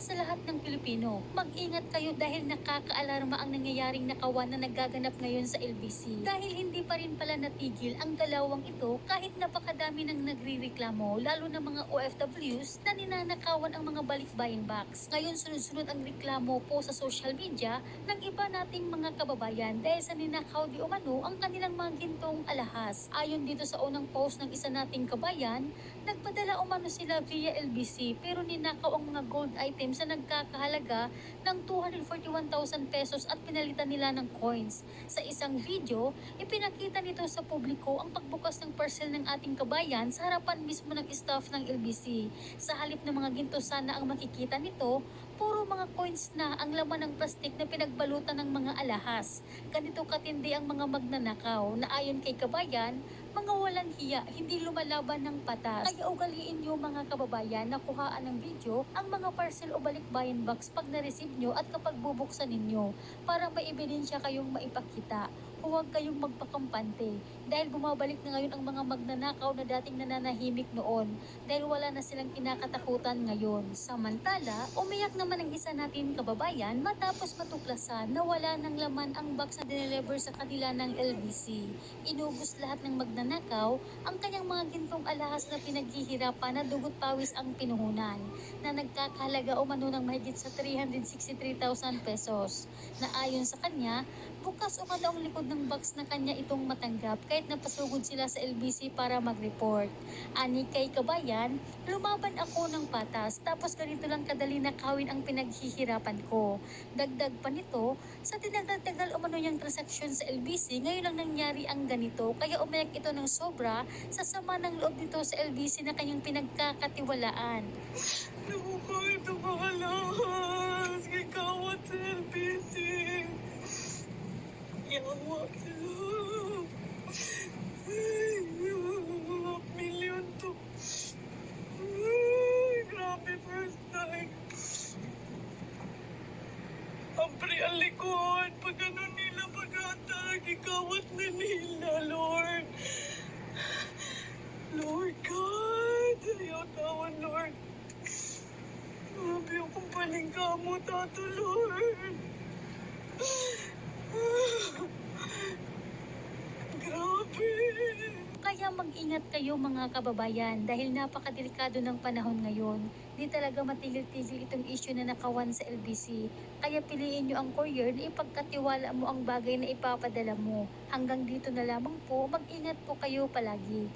sa lahat ng Pilipino, mag-ingat kayo dahil nakakaalarma ang nangyayaring nakawan na nagaganap ngayon sa LBC. Dahil hindi pa rin pala natigil ang dalawang ito kahit napakadami ng nagrireklamo lalo na mga OFWs na ninanakawan ang mga balikbayan box. Ngayon sunod-sunod ang reklamo po sa social media ng iba nating mga kababayan dahil sa ninakaw di umano ang kanilang mga gintong alahas. Ayon dito sa unang post ng isa nating kabayan, nagpadala umano sila via LBC pero ninakaw ang mga gold items na nagkakahalaga ng 241,000 pesos at pinalitan nila ng coins. Sa isang video, ipinakita nito sa publiko ang pagbukas ng parcel ng ating kabayan sa harapan mismo ng staff ng LBC. Sa halip ng mga ginto sana ang makikita nito, puro mga coins na ang laman ng plastik na pinagbalutan ng mga alahas. Ganito katindi ang mga magnanakaw na ayon kay kabayan, mga walang hiya, hindi lumalaban ng patas. Kaya ugaliin nyo mga kababayan na kuhaan ng video ang mga parcel o balikbayan box pag na-receive nyo at kapag bubuksan ninyo para may ebidensya kayong maipakita. Huwag kayong magpakampante dahil bumabalik na ngayon ang mga magnanakaw na dating nananahimik noon dahil wala na silang kinakatakutan ngayon. Samantala, umiyak naman ang isa natin kababayan matapos matuklasan na wala ng laman ang box na dineliver sa kanila ng LBC. Inubos lahat ng magnanakaw ang kanyang mga gintong alahas na pinaghihirapan na dugot pawis ang pinuhunan na nagkakahalaga umano ng mahigit sa 363,000 pesos na ayon sa kanya, bukas umano ang likod ng box na kanya itong matanggap kahit napasugod sila sa LBC para mag-report. Ani kay Kabayan, lumaban ako ng patas tapos ganito lang kadali nakawin ang pinaghihirapan ko. Dagdag pa nito, sa tinagal-tagal umano niyang transaksyon sa LBC, ngayon lang nangyari ang ganito kaya umayak ito ng sobra sa sama ng loob nito sa LBC na kanyang pinagkakatiwalaan. Naku ko ito kakalahas. Abre ang likod. Pag ano nila pag-atag, ikawat na nila, Lord. Lord God, ayaw tawan, Lord. Grabe ka mo, Tato Lord. Grabe. Kaya mag-ingat kayo mga kababayan dahil napakadelikado ng panahon ngayon. Di talaga matigil-tigil itong issue na nakawan sa LBC. Kaya piliin nyo ang courier na ipagkatiwala mo ang bagay na ipapadala mo. Hanggang dito na lamang po, mag-ingat po kayo palagi.